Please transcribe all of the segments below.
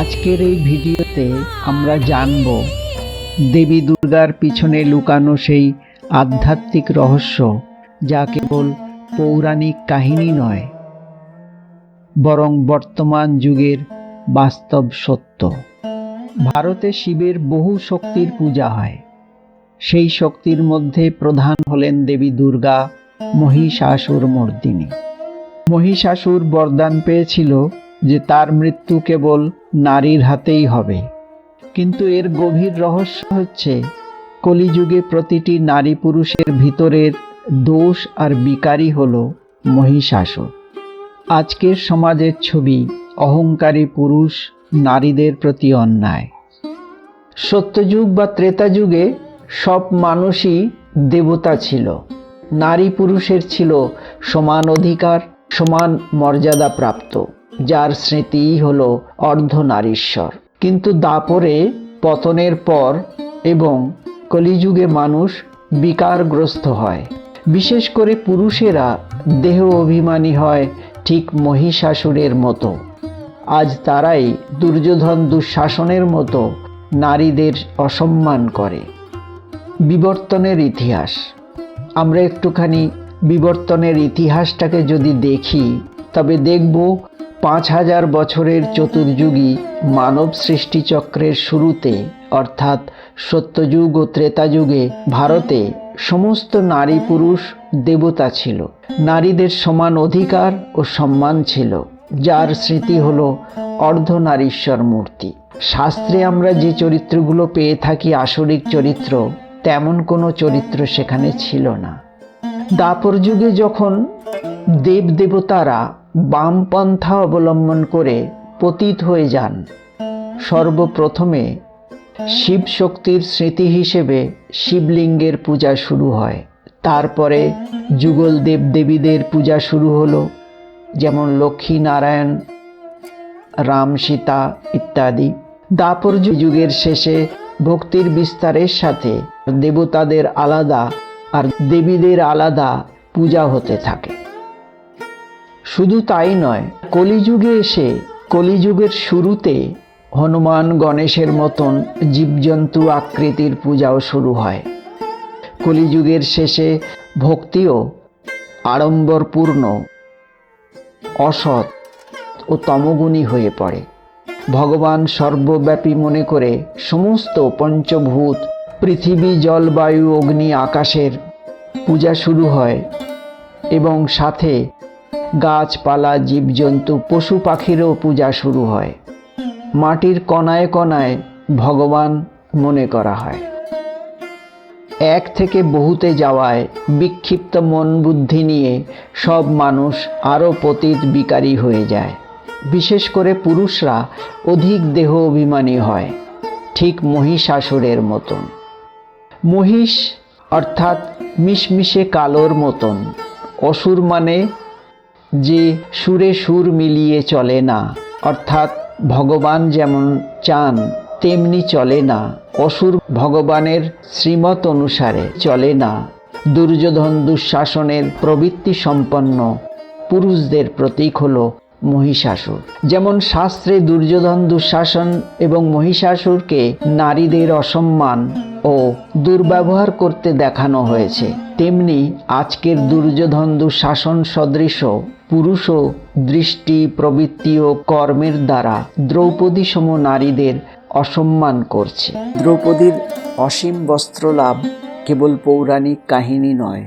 আজকের এই ভিডিওতে আমরা জানব দেবী দুর্গার পিছনে লুকানো সেই আধ্যাত্মিক রহস্য, যা কেবল পৌরাণিক কাহিনী নয়, বরং বর্তমান যুগের বাস্তব সত্য। ভারতে শিবের বহু শক্তির পূজা হয়। সেই শক্তির মধ্যে প্রধান হলেন দেবী দুর্গা মহিষাসুর মর্দিনী মহিষাসুর বরদান পেয়েছিল যে তার মৃত্যু কেবল নারীর হাতেই হবে। কিন্তু এর গভীর রহস্য হচ্ছে, কলিযুগে প্রতিটি নারী পুরুষের ভিতরের দোষ আর বিকারই হল মহিষাসুর। আজকের সমাজের ছবি, অহংকারী পুরুষ নারীদের প্রতি অন্যায়। সত্যযুগ বা ত্রেতা যুগে সব মানুষই দেবতা ছিল। নারী পুরুষের ছিল সমান অধিকার, সমান মর্যাদা প্রাপ্ত যার স্মৃতিই হল অর্ধনারীশ্বর। কিন্তু দাপরে পতনের পর এবং কলিযুগে মানুষ বিকারগ্রস্ত হয়। বিশেষ করে পুরুষেরা দেহ অভিমানী হয় ঠিক মহিষাসুরের মতো। আজ তারাই দুর্যোধন দুঃশাসনের মতো নারীদের অসম্মান করে। বিবর্তনের ইতিহাস। আমরা একটুখানি বিবর্তনের ইতিহাসটাকে যদি দেখি, তবে দেখব পাঁচ হাজার বছরের চতুর্যুগী মানব সৃষ্টিচক্রের শুরুতে, অর্থাৎ সত্যযুগ ও ত্রেতাযুগে, ভারতে সমস্ত নারী পুরুষ দেবতা ছিল। নারীদের সমান অধিকার ও সম্মান ছিল, যার স্মৃতি হল অর্ধনারীশ্বর মূর্তি। শাস্ত্রে আমরা যে চরিত্রগুলো পেয়ে থাকি আসরিক চরিত্র, তেমন কোনো চরিত্র সেখানে ছিল না। দাপর যুগে যখন দেব দেবতারা বামপন্থা অবলম্বন করে পতিত হয়ে যান। সর্বপ্রথমে শিব শক্তির স্মৃতি হিসেবে শিবলিঙ্গের পূজা শুরু হয়। তারপরে যুগল দেব দেবীদের পূজা শুরু হলো, যেমন লক্ষ্মী নারায়ণ রাম সীতা ইত্যাদি। দাপর যুগের শেষে ভক্তির বিস্তারের সাথে দেবতাদের আলাদা আর দেবীদের আলাদা পূজা হতে থাকে। শুধু তাই নয়, কলিযুগে এসে, কলিযুগের শুরুতে হনুমান গণেশের মতন জীবজন্তু আকৃতির পূজাও শুরু হয়। কলিযুগের শেষে ভক্তিও আড়ম্বরপূর্ণ, অসৎ ও তমগুণী হয়ে পড়ে। ভগবান সর্বব্যাপী মনে করে সমস্ত পঞ্চভূত পৃথিবী, জলবায়ু, অগ্নি, আকাশের পূজা শুরু হয় এবং সাথে গাছপালা, জীবজন্তু, পশু পাখিরও পূজা শুরু হয়। মাটির কণায় কণায় ভগবান মনে করা হয়। এক থেকে বহুতে যাওয়ায় বিক্ষিপ্ত মন বুদ্ধি নিয়ে সব মানুষ আরও পতিত বিকারী হয়ে যায়। বিশেষ করে পুরুষরা অধিক দেহ অভিমানী হয়, ঠিক মহিষাসুরের মতন। মহিষ অর্থাৎ মিশমিশে কালোর মতন। অসুর মানে যে সুরে সুর মিলিয়ে চলে না, অর্থাৎ ভগবান যেমন চান, তেমনি চলে না। অসুর ভগবানের শ্রীমত অনুসারে চলে না। দুর্যোধন দুঃশাসনের প্রবৃত্তি সম্পন্ন পুরুষদের প্রতীক হল মহিষাসুর। যেমন শাস্ত্রে দুর্যোধন দুঃশাসন এবং মহিষাসুরকে নারীদের অসম্মান ও দুর্ব্যবহার করতে দেখানো হয়েছে, তেমনি আজকের দুর্যোধন দুঃশাসন সদৃশ পুরুষও দৃষ্টি প্রবৃত্তি ও কর্মের দ্বারা দ্রৌপদী সম নারীদের অসম্মান করছে। দ্রৌপদীর অসীম বস্ত্রলাভ কেবল পৌরাণিক কাহিনী নয়।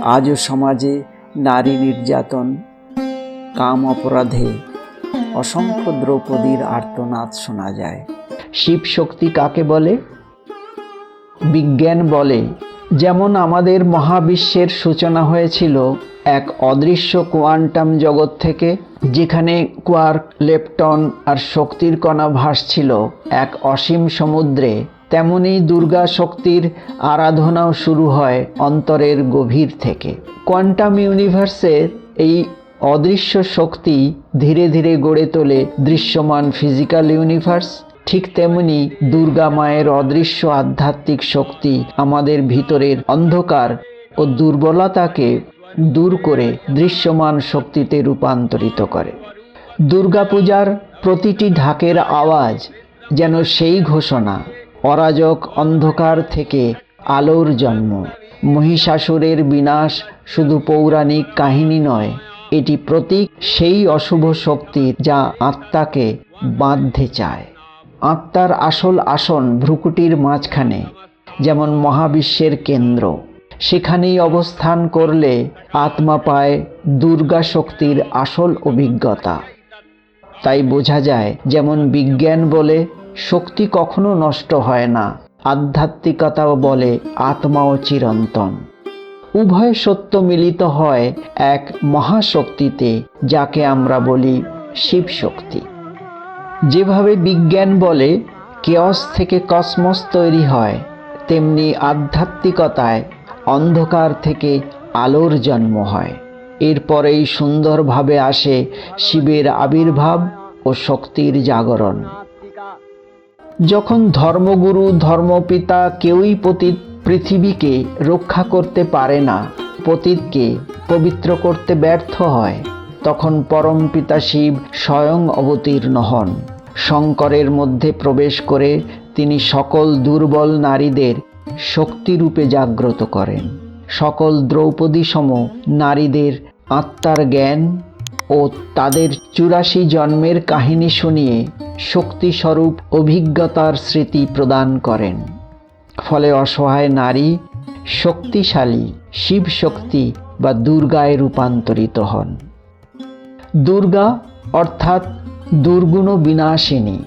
আজও সমাজে নারী নির্যাতন কাম অপরাধে অসংখ্য দ্রৌপদীর আর্তনাদ শোনা যায়। শিব শক্তি কাকে বলে? বিজ্ঞান বলে যেমন আমাদের মহাবিশ্বের সূচনা হয়েছিল এক অদৃশ্য কোয়ান্টাম জগৎ থেকে, যেখানে কোয়ার্ক, লেপটন আর শক্তির কণা ভাসছিল এক অসীম সমুদ্রে, তেমনি দুর্গা শক্তির আরাধনাও শুরু হয় অন্তরের গভীর থেকে। কোয়ান্টাম ইউনিভার্সের এই অদৃশ্য শক্তি ধীরে ধীরে গড়ে তোলে দৃশ্যমান ফিজিক্যাল ইউনিভার্স। ঠিক তেমনি দুর্গা মায়ের অদৃশ্য আধ্যাত্মিক শক্তি আমাদের ভিতরের অন্ধকার ও দুর্বলতাকে দূর করে দৃশ্যমান শক্তিতে রূপান্তরিত করে। দুর্গাপূজার প্রতিটি ঢাকের আওয়াজ যেন সেই ঘোষণা, অরাজক অন্ধকার থেকে আলোর জন্ম। মহিষাসুরের বিনাশ শুধু পৌরাণিক কাহিনী নয়, এটি প্রতীক সেই অশুভ শক্তির যা আত্মাকে বাঁধতে চায়। আত্মার আসল আসন ভ্রুকুটির মাঝখানে, যেমন মহাবিশ্বের কেন্দ্র। সেখানেই অবস্থান করলে আত্মা পায় দুর্গা শক্তির আসল অভিজ্ঞতা। তাই বোঝা যায়, যেমন বিজ্ঞান বলে, শক্তি কখনো নষ্ট হয় না, আধ্যাত্মিকতাও বলে, আত্মাও চিরন্তন। উভয় সত্য মিলিত হয় এক মহাশক্তিতে, যাকে আমরা বলি শিব শক্তি যেভাবে বিজ্ঞান বলে কেয়স থেকে কসমস তৈরি হয়, তেমনি আধ্যাত্মিকতায় অন্ধকার থেকে আলোর জন্ম হয়। এরপরেই সুন্দরভাবে আসে শিবের আবির্ভাব ও শক্তির জাগরণ। যখন ধর্মগুরু, ধর্মপিতা কেউই পতিত পৃথিবীকে রক্ষা করতে পারে না, পতিতকে পবিত্র করতে ব্যর্থ হয় তখন পরম পিতা শিব স্বয়ং অবতীর্ণ হন। শঙ্করের মধ্যে প্রবেশ করে তিনি সকল দুর্বল নারীদের শক্তিরূপে জাগ্রত করেন। সকল দ্রৌপদী সম নারীদের আত্মার জ্ঞান ও তাদের চুরাশি জন্মের কাহিনী শুনিয়ে শক্তিস্বরূপ অভিজ্ঞতার স্মৃতি প্রদান করেন। ফলে অসহায় নারী শক্তিশালী শিব শক্তি বা দুর্গায় রূপান্তরিত হন। দুর্গা অর্থাৎ দুর্গুণ বিনাশিনী।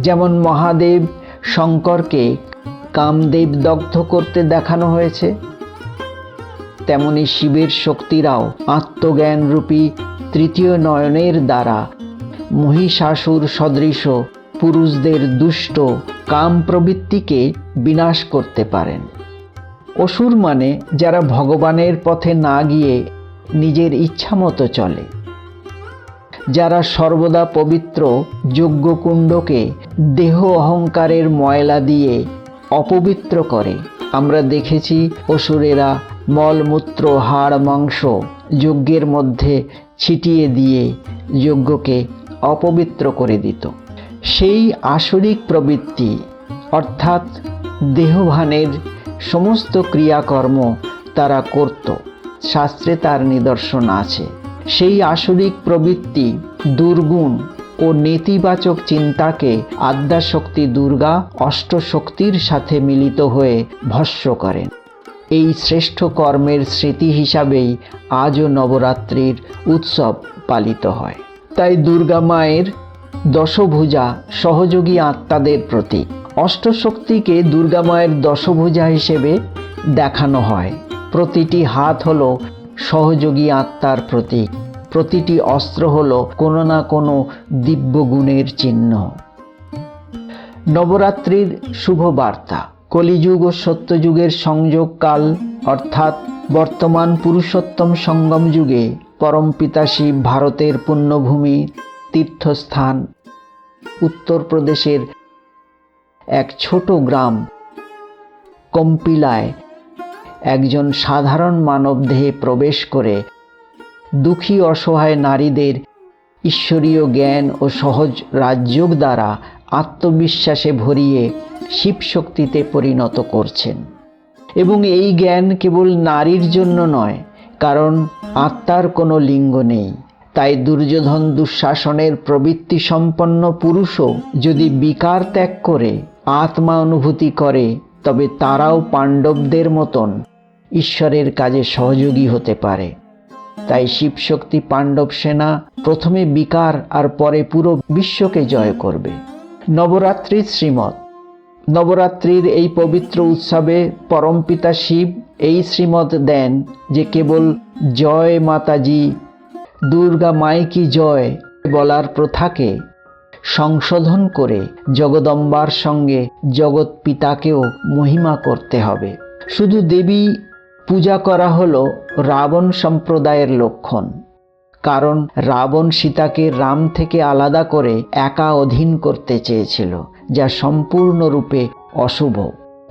যেমন মহাদেব শঙ্করকে কামদেব দগ্ধ করতে দেখানো হয়েছে, তেমনি শিবের শক্তিরাও আত্মজ্ঞানরূপী তৃতীয় নয়নের দ্বারা মহিষাসুর সদৃশ পুরুষদের দুষ্ট কাম প্রবৃত্তিকে বিনাশ করতে পারেন। অসুর মানে যারা ভগবানের পথে না গিয়ে নিজের ইচ্ছামতো চলে। যারা সর্বদা পবিত্র যজ্ঞকুণ্ডকে দেহ অহংকারের ময়লা দিয়ে অপবিত্র করে। আমরা দেখেছি অসুরেরা মলমূত্র, হাড়, মাংস যজ্ঞের মধ্যে ছিটিয়ে দিয়ে যজ্ঞকে অপবিত্র করে দিত। সেই আসরিক প্রবৃত্তি, অর্থাৎ দেহভানের সমস্ত ক্রিয়াকর্ম তারা করত। শাস্ত্রে তার নিদর্শন আছে। সেই আসরিক প্রবৃত্তি, দুর্গুণ ও নেতিবাচক চিন্তাকে আদ্যাশক্তি দুর্গা অষ্টশক্তির সাথে মিলিত হয়ে ভস্য করেন। এই শ্রেষ্ঠ কর্মের স্মৃতি হিসাবেই আজও নবরাত্রির উৎসব পালিত হয়। তাই দুর্গা মায়ের দশভুজা সহযোগী আত্মাদের প্রতীক। অষ্টশক্তিকে দুর্গা মায়ের দশভুজা হিসেবে দেখানো হয়। প্রতিটি হাত হলো সহযোগী আত্মার প্রতীক। প্রতিটি অস্ত্র হল কোনো না কোনো দিব্য গুণের চিহ্ন। নবরাত্রির শুভ বার্তা। কলিযুগ ও সত্যযুগের সংযোগকাল, অর্থাৎ বর্তমান পুরুষোত্তম সঙ্গম যুগে পরমপিতা শিব ভারতের পুণ্যভূমি, তীর্থস্থান, উত্তরপ্রদেশের এক ছোট গ্রাম, কম্পিলায়। একজন সাধারণ মানবদেহে প্রবেশ করে দুঃখী অসহায় নারীদের ঈশ্বরীয় জ্ঞান ও সহজ রাজযোগ দ্বারা আত্মবিশ্বাসে ভরিয়ে শিবশক্তিতে পরিণত করছেন। এবং এই জ্ঞান কেবল নারীর জন্য নয়, কারণ আত্মার কোনো লিঙ্গ নেই। তাই দুর্যোধন দুঃশাসনের প্রবৃত্তি সম্পন্ন পুরুষও যদি বিকার ত্যাগ করে, আত্মা অনুভূতি করে তবে তারাও পাণ্ডবদের মতন ঈশ্বরের কাজে সহযোগী হতে পারে। তাই শিবশক্তি পাণ্ডব সেনা প্রথমে বিকার আর পরে পুরো বিশ্বকে জয় করবে। নবরাত্রির শ্রীমৎ। নবরাত্রির এই পবিত্র উৎসবে পরমপিতা শিব এই শ্রীমত দেন যে কেবল জয় মাতাজি, দুর্গা মাইকি জয় বলার প্রথাকে সংশোধন করে জগদম্বার সঙ্গে জগৎ পিতাকেও মহিমা করতে হবে। শুধু দেবী পূজা করা হলো রাবণ সম্প্রদায়ের লক্ষণ। কারণ রাবণ সীতাকে রাম থেকে আলাদা করে একা অধীন করতে চেয়েছিল, যা সম্পূর্ণরূপে অশুভ।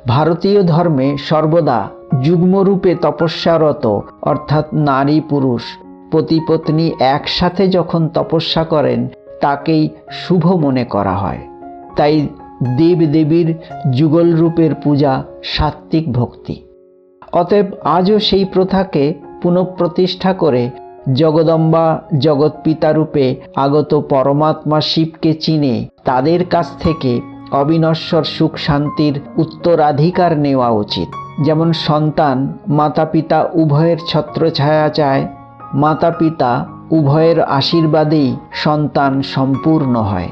ভারতীয় ধর্মে সর্বদা যুগ্মরূপে তপস্যারত, অর্থাৎ নারী পুরুষ পতি পত্নী একসাথে যখন তপস্যা করেন তাকেই শুভ মনে করা হয়। তাই দেব দেবীর যুগল রূপের পূজা সাত্ত্বিক ভক্তি। অতএব আজও সেই প্রথাকে পুনঃপ্রতিষ্ঠা করে জগদম্বা জগৎপিতা রূপে আগত পরমাত্মা শিবকে চিনে তাদের কাছ থেকে অবিনশ্বর সুখ শান্তির উত্তরাধিকার নেওয়া উচিত। যেমন সন্তান মাতা পিতা উভয়ের ছত্রছায়া চায় মাতা পিতা উভয়ের আশীর্বাদেই সন্তান সম্পূর্ণ হয়।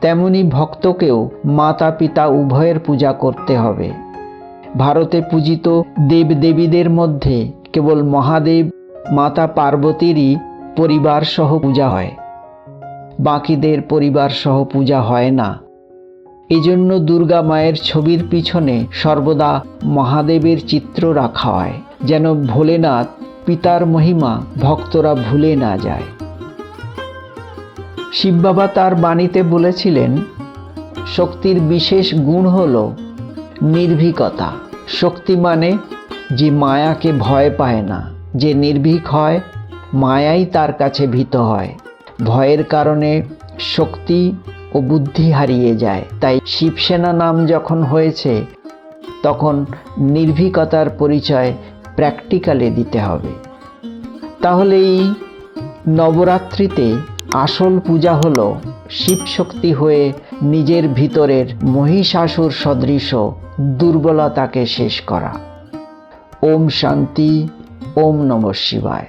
তেমনি ভক্তকেও মাতা পিতা উভয়ের পূজা করতে হবে। ভারতে পূজিত দেবদেবীদের মধ্যে কেবল মহাদেব, মাতা পার্বতীরই পরিবার সহ পূজা হয়। বাকিদের পরিবার সহ পূজা হয় না। এজন্য দুর্গা মায়ের ছবির পিছনে সর্বদা মহাদেবের চিত্র রাখা হয়, যেন ভোলেনাথ পিতার মহিমা ভক্তরা ভুলে না যায়। শিব বাবা তার বাণীতে বলেছিলেন, শক্তির বিশেষ গুণ হল নির্ভীকতা। শক্তি মানে যে মায়াকে ভয় পায় না, যে নির্ভীক হয়, মায়াই তার কাছে ভীত হয়। ভয়ের কারণে শক্তি ও বুদ্ধি হারিয়ে যায়। তাই শিবসেনা নাম যখন হয়েছে, তখন নির্ভীকতার পরিচয় প্র্যাকটিক্যালে দিতে হবে। তাহলে এই নবরাত্রিতে আসল পূজা হলো শিবশক্তি হয়ে নিজের ভিতরের মহিষাসুর সদৃশ দুর্বলতাকে শেষ করা। ওম শান্তি, ওম নমঃ শিবায়।